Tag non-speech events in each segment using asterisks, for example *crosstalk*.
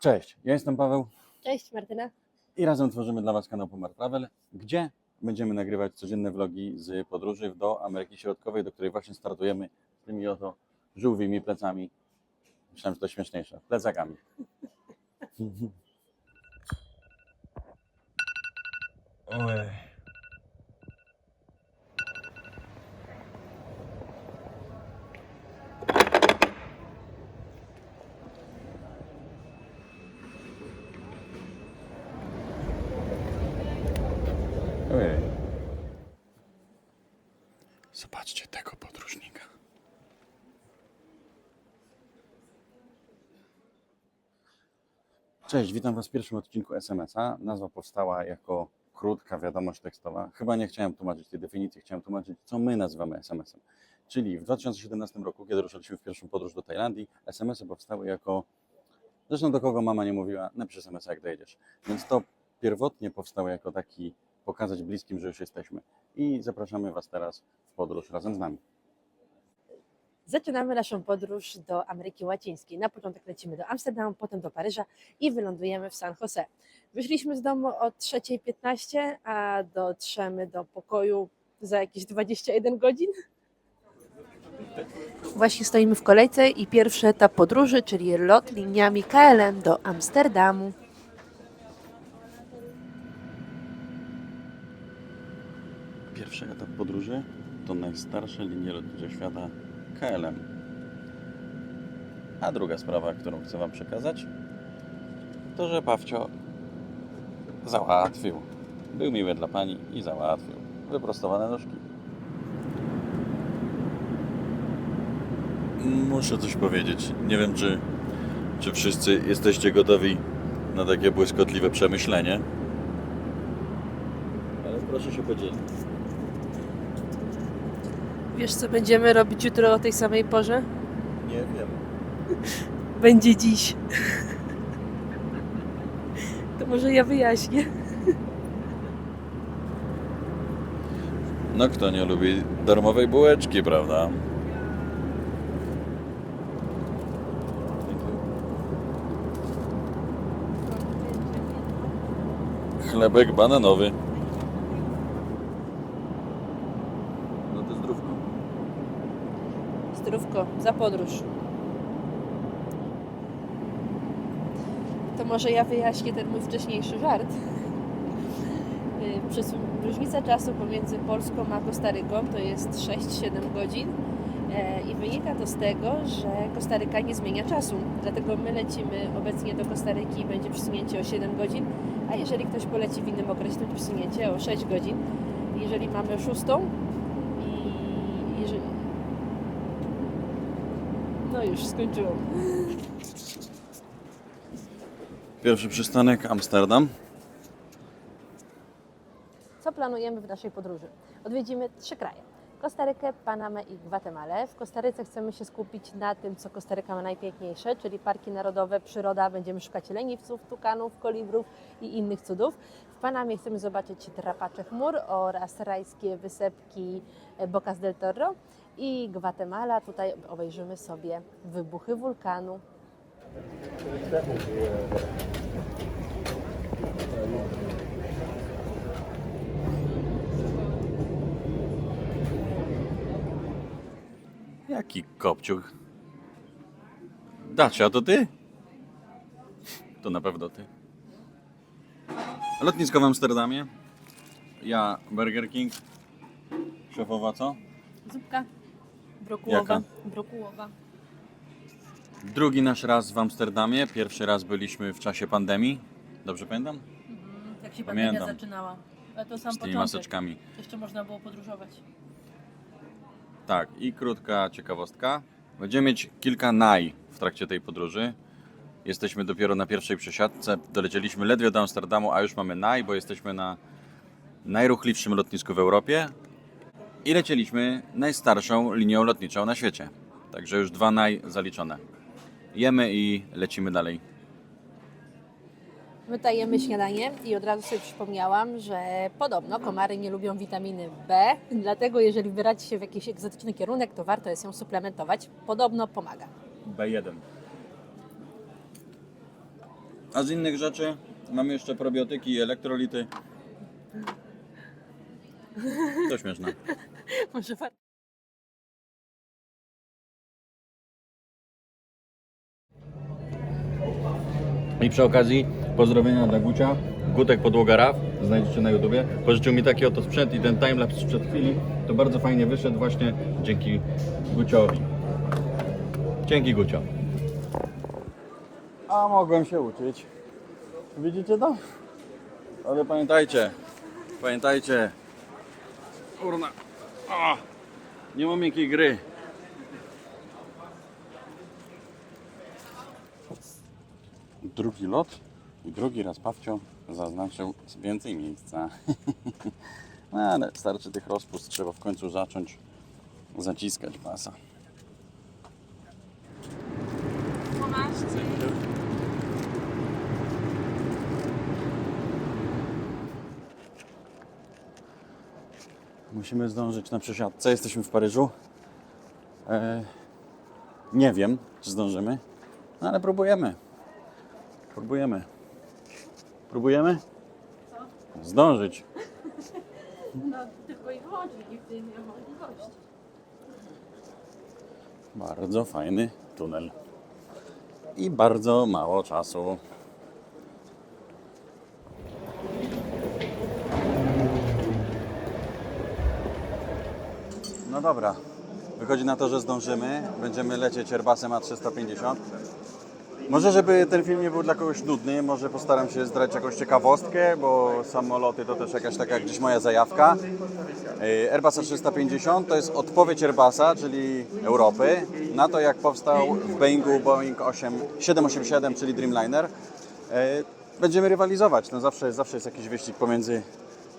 Cześć, ja jestem Paweł Cześć Martyna. i razem tworzymy dla Was kanał Pomar Travel, gdzie będziemy nagrywać codzienne vlogi z podróży do Ameryki Środkowej, do której właśnie startujemy tymi oto żółwimi plecami. Myślałem, że to śmieszniejsze. Plecakami. *laughs* Oj. Ojej. Zobaczcie tego podróżnika. Cześć, witam Was w pierwszym odcinku SMS-a. Nazwa powstała jako krótka wiadomość tekstowa. Chyba nie chciałem tłumaczyć tej definicji, chciałem tłumaczyć, co my nazywamy SMS-em. Czyli w 2017 roku, kiedy ruszaliśmy w pierwszą podróż do Tajlandii, SMS-y powstały jako, zresztą do kogo mama nie mówiła, napisz SMS-a jak dojedziesz. Więc to pierwotnie powstało jako taki pokazać bliskim, że już jesteśmy. I zapraszamy Was teraz w podróż razem z nami. Zaczynamy naszą podróż do Ameryki Łacińskiej. Na początek lecimy do Amsterdamu, potem do Paryża i wylądujemy w San Jose. Wyszliśmy z domu o 3.15, a dotrzemy do pokoju za jakieś 21 godzin. Właśnie stoimy w kolejce i pierwszy etap podróży, czyli lot liniami KLM do Amsterdamu. Pierwszy etap podróży to najstarsze linie lotnicze świata KLM. A druga sprawa, którą chcę Wam przekazać, to że Pawcio załatwił. Był miły dla Pani i załatwił. Wyprostowane nóżki. Muszę coś powiedzieć. Nie wiem, czy, czy wszyscy jesteście gotowi na takie błyskotliwe przemyślenie. Ale proszę się podzielić. Wiesz, co będziemy robić jutro o tej samej porze? Nie wiem. Będzie dziś. To może ja wyjaśnię. No kto nie lubi darmowej bułeczki, prawda? Chlebek bananowy. No to zdrówko. Za podróż. To może ja wyjaśnię ten mój wcześniejszy żart. Y, Przez różnica czasu pomiędzy Polską a Kostaryką to jest 6-7 godzin e, i wynika to z tego, że Kostaryka nie zmienia czasu. Dlatego my lecimy obecnie do Kostaryki i będzie przesunięcie o 7 godzin, a jeżeli ktoś poleci w innym okresie, to będzie przesunięcie o 6 godzin. Jeżeli mamy szóstą i jeżeli, no już skończyłam. Pierwszy przystanek Amsterdam. Co planujemy w naszej podróży? Odwiedzimy trzy kraje. Kostarykę, Panamę i Gwatemalę. W Kostaryce chcemy się skupić na tym, co Kostaryka ma najpiękniejsze, czyli parki narodowe, przyroda. Będziemy szukać leniwców, tukanów, kolibrów i innych cudów. W Panamie chcemy zobaczyć drapacze chmur oraz rajskie wysepki e, Bocas del Toro. I Gwatemala, tutaj obejrzymy sobie wybuchy wulkanu. Jaki kopciuch? Dacia, to ty? To na pewno ty. Lotnisko w Amsterdamie. Ja Burger King. Szefowa co? Zupka brokułowa. Jaka? brokułowa. Drugi nasz raz w Amsterdamie. Pierwszy raz byliśmy w czasie pandemii. Dobrze pamiętam? Jak się Pamiętam. pandemia zaczynała. Ale to sam Z tymi początek. maseczkami. Jeszcze można było podróżować. Tak, i krótka ciekawostka. Będziemy mieć kilka naj w trakcie tej podróży. Jesteśmy dopiero na pierwszej przesiadce. Dolecieliśmy ledwie do Amsterdamu, a już mamy naj, bo jesteśmy na najruchliwszym lotnisku w Europie. I lecieliśmy najstarszą linią lotniczą na świecie. Także już dwa naj zaliczone. Jemy i lecimy dalej. My śniadanie i od razu sobie przypomniałam, że podobno komary nie lubią witaminy B, dlatego jeżeli wyraci się w jakiś egzotyczny kierunek, to warto jest ją suplementować. Podobno pomaga. B1. A z innych rzeczy mamy jeszcze probiotyki i elektrolity. To śmieszne. *laughs* Może warto. I przy okazji pozdrowienia dla Gucia. Gutek Podłoga RAW, znajdziecie na YouTubie. Pożyczył mi taki oto sprzęt i ten timelapse sprzed chwili to bardzo fajnie wyszedł właśnie dzięki Guciowi. Dzięki Gucio. A mogłem się uczyć. Widzicie to? Ale pamiętajcie, pamiętajcie. Kurna. A, nie mam miękkiej gry. drugi lot drugi raz Pawcio zaznaczył więcej miejsca. *laughs* no ale starczy tych rozpust, trzeba w końcu zacząć zaciskać pasa. Musimy zdążyć na przesiadce. Jesteśmy w Paryżu. E, nie wiem, czy zdążymy, no ale próbujemy. Próbujemy. Próbujemy? Zdążyć. No, tylko i chodzi, nigdy nie ma możliwości. Bardzo fajny tunel. I bardzo mało czasu. No dobra. Wychodzi na to, że zdążymy. Będziemy lecieć Airbusem A350. Może, żeby ten film nie był dla kogoś nudny, może postaram się zdradzić jakąś ciekawostkę, bo samoloty to też jakaś taka gdzieś moja zajawka. Yy, Airbus A350 to jest odpowiedź Airbusa, czyli Europy, na to jak powstał w Boeingu Boeing 8, 787, czyli Dreamliner. Yy, Będziemy rywalizować, no zawsze, zawsze jest jakiś wyścig pomiędzy,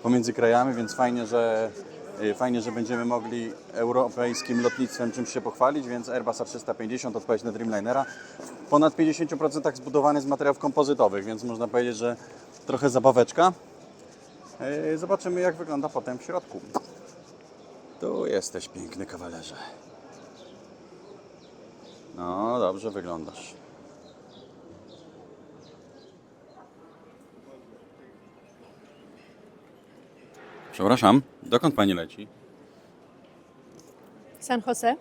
pomiędzy krajami, więc fajnie, że Fajnie, że będziemy mogli europejskim lotnictwem czymś się pochwalić, więc Airbus A350 odpowiedź na Dreamlinera. W ponad 50% zbudowany z materiałów kompozytowych, więc można powiedzieć, że trochę zabaweczka. Yy, Zobaczymy jak wygląda potem w środku. Tu jesteś piękny kawalerze. No, dobrze wyglądasz. Przepraszam, dokąd pani leci? San Jose.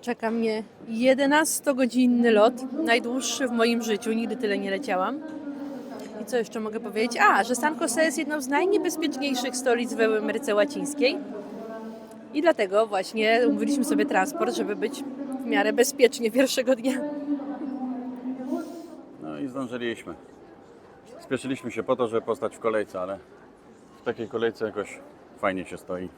Czeka mnie 11-godzinny lot, najdłuższy w moim życiu, nigdy tyle nie leciałam. I co jeszcze mogę powiedzieć? A, że San Jose jest jedną z najniebezpieczniejszych stolic w Ameryce Łacińskiej. I dlatego właśnie umówiliśmy sobie transport, żeby być w miarę bezpiecznie pierwszego dnia. No i zdążyliśmy. Spieszyliśmy się po to, żeby postać w kolejce, ale w takiej kolejce jakoś fajnie się stoi.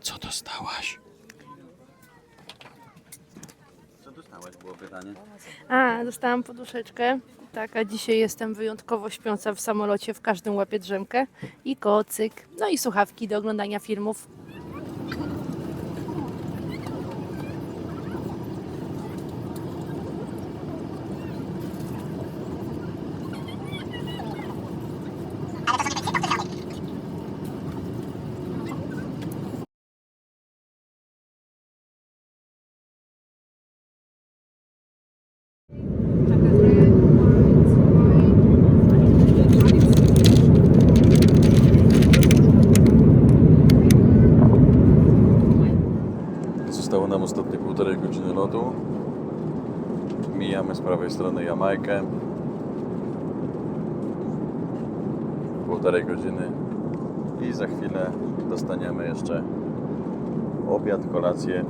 Co dostałaś? Co dostałaś, było pytanie. A, dostałam poduszeczkę. Tak, a dzisiaj jestem wyjątkowo śpiąca w samolocie, w każdym łapię drzemkę. I kocyk, no i słuchawki do oglądania filmów. Zostało nam ostatnie półtorej godziny lotu. Mijamy z prawej strony Jamajkę. Półtorej godziny i za chwilę dostaniemy jeszcze obiad, kolację.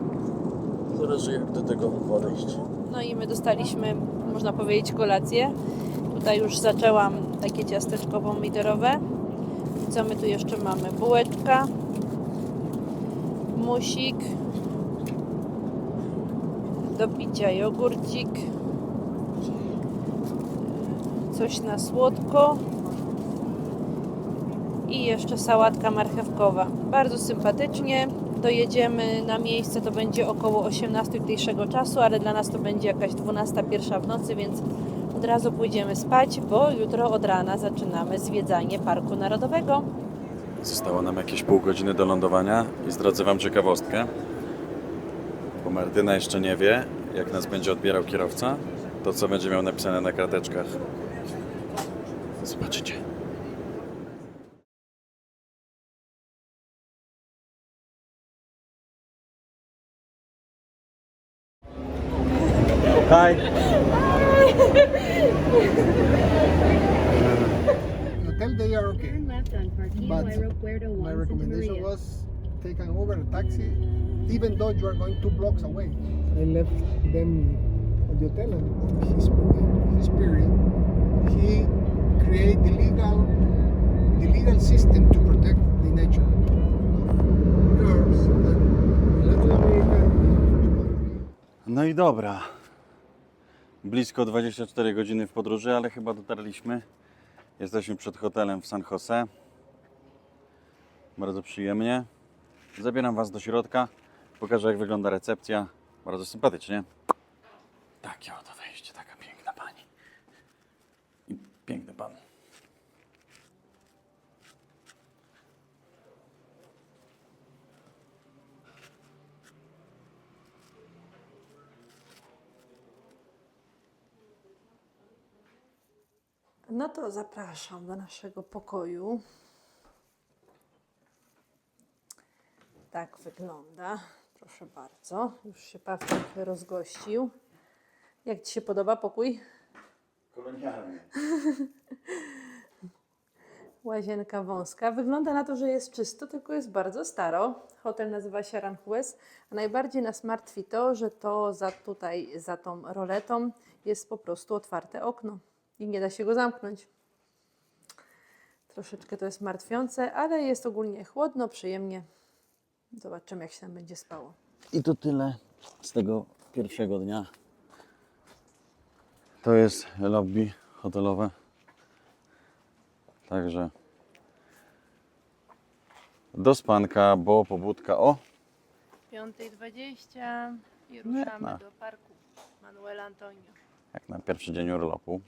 Zależy jak do tego podejść. No i my dostaliśmy, można powiedzieć, kolację. Tutaj już zaczęłam takie ciasteczko pomidorowe. Co my tu jeszcze mamy? Bułeczka, musik, do picia jogurcik, coś na słodko i jeszcze sałatka marchewkowa. Bardzo sympatycznie. Dojedziemy na miejsce, to będzie około 18 tutejszego czasu, ale dla nas to będzie jakaś 12, pierwsza w nocy, więc od razu pójdziemy spać, bo jutro od rana zaczynamy zwiedzanie Parku Narodowego. Zostało nam jakieś pół godziny do lądowania i zdradzę Wam ciekawostkę. Bo Martyna jeszcze nie wie, jak nas będzie odbierał kierowca, to co będzie miał napisane na karteczkach. Zobaczycie. Hi. hotel they are okay. Turn left on Parquillo But Aeropuerto My Juan recommendation Santamaria. was take an Uber, a taxi, even though you are going two blocks away. I left them at the hotel and his, his period, he create the legal, the legal system to protect the nature. Girls and Latin America. No i dobra. Blisko 24 godziny w podróży, ale chyba dotarliśmy. Jesteśmy przed hotelem w San Jose. Bardzo przyjemnie. Zabieram Was do środka. Pokażę, jak wygląda recepcja. Bardzo sympatycznie. Takie oto wejście, taka piękna pani. I piękny pan. No to zapraszam do naszego pokoju. Tak wygląda. Proszę bardzo. Już się Pawlik rozgościł. Jak Ci się podoba pokój? Kolonialny. *laughs* Łazienka wąska. Wygląda na to, że jest czysto, tylko jest bardzo staro. Hotel nazywa się Aranjuez, a najbardziej nas martwi to, że to za tutaj, za tą roletą jest po prostu otwarte okno i nie da się go zamknąć. Troszeczkę to jest martwiące, ale jest ogólnie chłodno, przyjemnie. Zobaczymy, jak się tam będzie spało. I to tyle z tego pierwszego dnia. To jest lobby hotelowe. Także do spanka, bo pobudka o 5.20 i ruszamy do parku Manuel Antonio. jak na pierwszy dzień urlopu.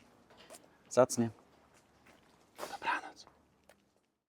Zacnie. Dobra.